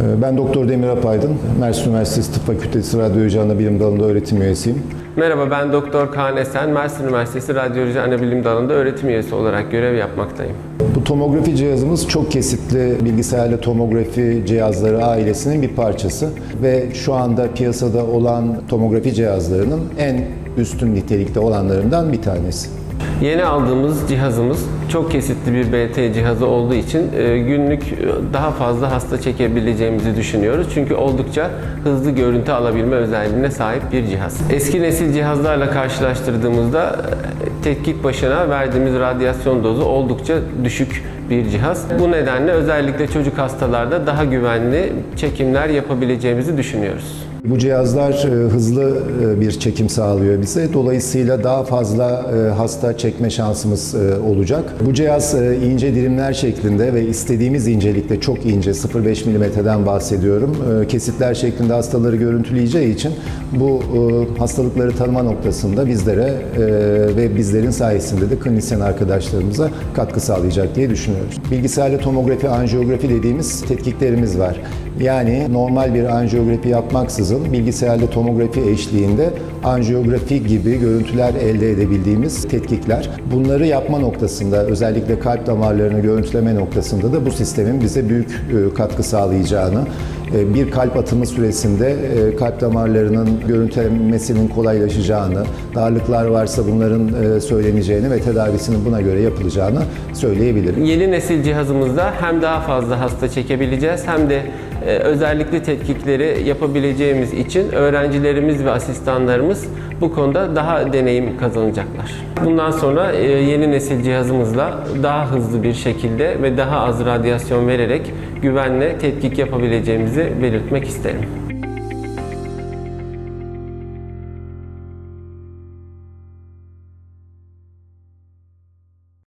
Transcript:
Ee, Ben Doktor Demir Apaydın, Mersin Üniversitesi Tıp Fakültesi Radyoloji Anabilim Dalı'nda öğretim üyesiyim. Merhaba ben Doktor Kaan Esen, Mersin Üniversitesi Radyoloji Anabilim Dalı'nda öğretim üyesi olarak görev yapmaktayım. Bu tomografi cihazımız çok kesitli bilgisayarlı tomografi cihazları ailesinin bir parçası ve şu anda piyasada olan tomografi cihazlarının en üstün nitelikte olanlarından bir tanesi. Yeni aldığımız cihazımız çok kesitli bir BT cihazı olduğu için e, günlük daha fazla hasta çekebileceğimizi düşünüyoruz. Çünkü oldukça hızlı görüntü alabilme özelliğine sahip bir cihaz. Eski nesil cihazlarla karşılaştırdığımızda e, tetkik başına verdiğimiz radyasyon dozu oldukça düşük bir cihaz. Bu nedenle özellikle çocuk hastalarda daha güvenli çekimler yapabileceğimizi düşünüyoruz. Bu cihazlar e, hızlı e, bir çekim sağlıyor bize. Dolayısıyla daha fazla e, hasta çekme şansımız olacak. Bu cihaz ince dilimler şeklinde ve istediğimiz incelikte çok ince 0.5 milimetreden bahsediyorum. Kesitler şeklinde hastaları görüntüleyeceği için bu hastalıkları tanıma noktasında bizlere ve bizlerin sayesinde de klinisyen arkadaşlarımıza katkı sağlayacak diye düşünüyoruz. Bilgisayarlı tomografi, anjiyografi dediğimiz tetkiklerimiz var. Yani normal bir anjiyografi yapmaksızın bilgisayarlı tomografi eşliğinde anjiyografi gibi görüntüler elde edebildiğimiz tetkikler. Bunları yapma noktasında özellikle kalp damarlarını görüntüleme noktasında da bu sistemin bize büyük e, katkı sağlayacağını, e, bir kalp atımı süresinde e, kalp damarlarının görüntülenmesinin kolaylaşacağını, darlıklar varsa bunların söyleneceğini ve tedavisinin buna göre yapılacağını söyleyebilirim. Yeni nesil cihazımızda hem daha fazla hasta çekebileceğiz hem de özellikle tetkikleri yapabileceğimiz için öğrencilerimiz ve asistanlarımız bu konuda daha deneyim kazanacaklar. Bundan sonra e, yeni nesil cihazımızla daha hızlı bir şekilde ve daha az radyasyon vererek güvenle tetkik yapabileceğimizi belirtmek isterim.